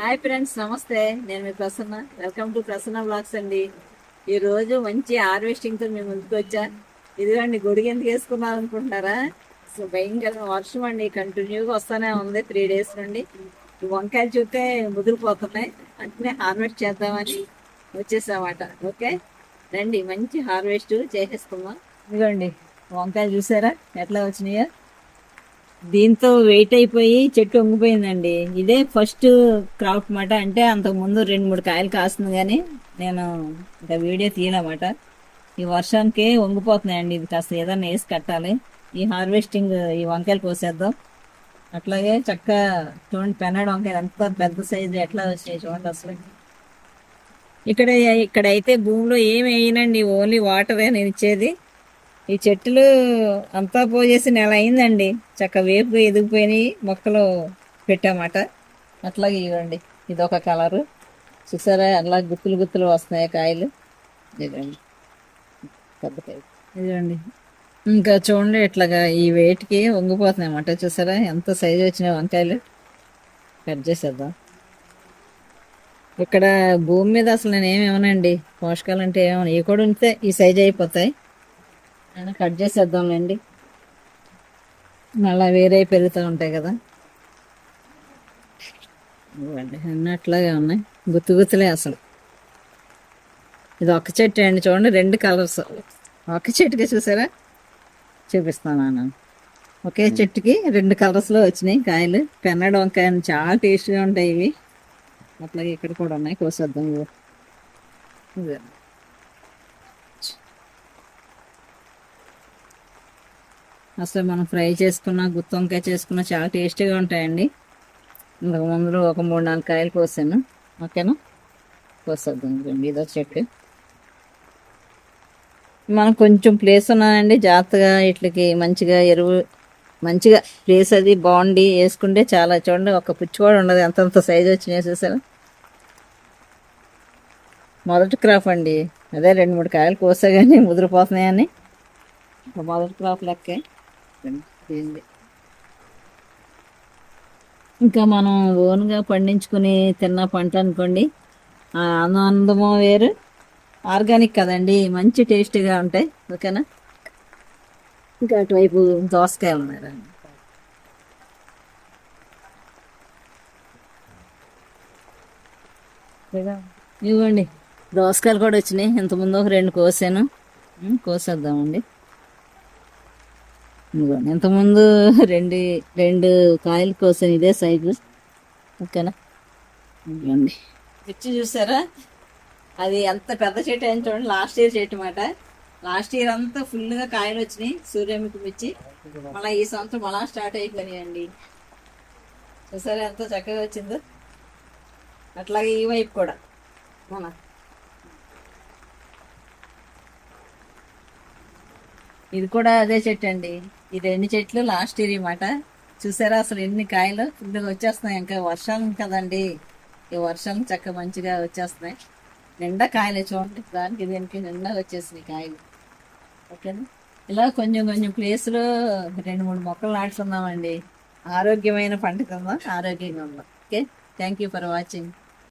Hi friends నమస్తే. నేను మీ Prasanna. Welcome to Prasanna blogs అండి. ఈరోజు మంచి హార్వెస్టింగ్తో మేము ముందుకు వచ్చా. ఇదిగోండి గొడుగు ఎందుకు వేసుకున్నాం అనుకుంటున్నారా సో భయంకర వర్షం అండి. కంటిన్యూగా వస్తూనే ఉంది. త్రీ డేస్ నుండి. వంకాయలు చూస్తే ముదిరిపోతున్నాయి. అంటే హార్వెస్ట్ చేద్దామని వచ్చేసామాట. ఓకే? రండి మంచి హార్వెస్ట్ చేసేసుకుందాం. ఇదిగోండి వంకాయలు చూసారా? ఎట్లా వచ్చినాయో? దీంతో వెయిట్ అయిపోయి చెట్టు వంగిపోయిందండి. ఇదే ఫస్ట్ క్రాప్ మాట అంటే అంతకు ముందు రెండు మూడు కాయలు కాస్తుంది కానీ నేను ఇంకా వీడియో తీయనమాట ఈ వర్షానికి వంగిపోతున్నాయండి. ఇది కాస్త ఏదన్నా వేసి కట్టాలి. ఈ హార్వెస్టింగ్ ఈ వంకాయలు కోసేద్దాం. అట్లాగే చక్క చూడండి పెన్నాడు వంకాయలు ఎంత పెద్ద సైజు ఎట్లా వచ్చాయి చూడండి అసలు. ఇక్కడ ఇక్కడైతే భూమిలో ఏమి వేయనండి. ఓన్లీ వాటరే నేను ఇచ్చేది. ఈ చెట్లు అంతా పోసేసి నెల అయిందండి. చక్క వేపు ఎదిగిపోయినాయి. మొక్కలు పెట్టామాట. అట్లాగే ఇవ్వండి. ఇది ఒక కలరు. చూసారా? అలా గుత్తులు గుత్తులు వస్తున్నాయి కాయలు. ఇదండి పెద్ద కాయలు ఇదండి ఇంకా చూడండి ఇట్లాగా ఈ వేటికి వంగిపోతున్నాయి అన్నమాట. చూసారా? ఎంత సైజు వచ్చినాయి వంకాయలు. కట్ చేసేద్దాం. ఇక్కడ భూమి మీద అసలు నేను ఏమేమనండి పోషకాలు అంటే ఏమన్నా? ఇవి కూడా ఉంటే ఈ సైజు అయిపోతాయి. కట్ చేసేద్దాంలేండి. మళ్ళీ వేరే పెరుగుతూ ఉంటాయి కదా. ఇవ్వండి అన్నీ అట్లాగే ఉన్నాయి. గుత్తు గుత్తులే అసలు. ఇది ఒక చెట్టు అండి చూడండి రెండు కలర్స్. ఒక చెట్టుకి చూసారా? చూపిస్తాను నేను ఒకే చెట్టుకి రెండు కలర్స్లో వచ్చినాయి కాయలు. పెన్నడ వంకాయ చాలా టేస్ట్గా ఉంటాయి ఇవి. అట్లాగే ఇక్కడ కూడా ఉన్నాయి కోసేద్దాం ఇవి అసలు మనం ఫ్రై చేసుకున్న గుత్తి వంకాయ చేసుకున్న చాలా టేస్టీగా ఉంటాయండి. ఇంతకు ముందు ఒక మూడు నాలుగు కాయలు కోసాను. ఓకేనా? కోసేద్దాం రండి ఇదో చెట్టు. మనం కొంచెం ప్లేస్ ఉన్నానండి జాగ్రత్తగా ఇట్లకి మంచిగా ఎరువు మంచిగా ప్లేస్ అది బాగుండి వేసుకుంటే చాలా చూడండి ఒక పుచ్చి కూడా ఉండదు. అంతంత సైజు వచ్చి వేసేసారు మొదటి క్రాప్ అండి. అదే రెండు మూడు కాయలు కోసా కానీ ముదిరిపోతున్నాయని. మొదటి క్రాప్ లెక్కే. ఇంకా మనం ఓన్గా పండించుకుని తిన్న పంట అనుకోండి ఆ వేరు ఆర్గానిక్ కదండి మంచి టేస్టీగా ఉంటాయి ఓకేనా? ఇంకా అటువైపు దోసకాయలు ఉన్నాయి ఇవ్వండి. దోసకాయలు కూడా వచ్చినాయి ఇంతకుముందు ఒక రెండు కోసాను. కోసేద్దామండి. ఇంతకుముందు రెండు రెండు కాయలు కోసం ఇదే సైజు. ఓకేనా? ఇవ్వండి మిర్చి చూసారా? అది ఎంత పెద్ద చెట్టు అని చూడండి. లాస్ట్ ఇయర్ చెట్టు మాట లాస్ట్ ఇయర్ అంతా ఫుల్గా కాయలు వచ్చినాయి. సూర్యముఖి మిర్చి మళ్ళీ ఈ సంవత్సరం మళ్ళా స్టార్ట్ అయిపోయినాయండి. చూసారా ఎంత చక్కగా వచ్చిందో? అట్లాగే ఈ వైపు కూడా. మన ఇది కూడా అదే చెట్టు అండి. ఈ రెండు చెట్లు లాస్ట్ ఇయర్ మాట చూసారా అసలు ఎన్ని కాయలు? ఫుల్గా వచ్చేస్తున్నాయి. ఇంకా వర్షాలు కదండి. ఈ వర్షాలు చక్క మంచిగా వచ్చేస్తున్నాయి. నిండా కాయలే చూడండి. దానికి దీనికి నిండా వచ్చేసినాయి కాయలు. ఓకేనా? ఇలా కొంచెం కొంచెం ప్లేస్లో రెండు మూడు మొక్కలు నాటుతున్నామండి. ఆరోగ్యమైన పంట కింద ఆరోగ్యంగా ఉందాం. Okay? Thank you for watching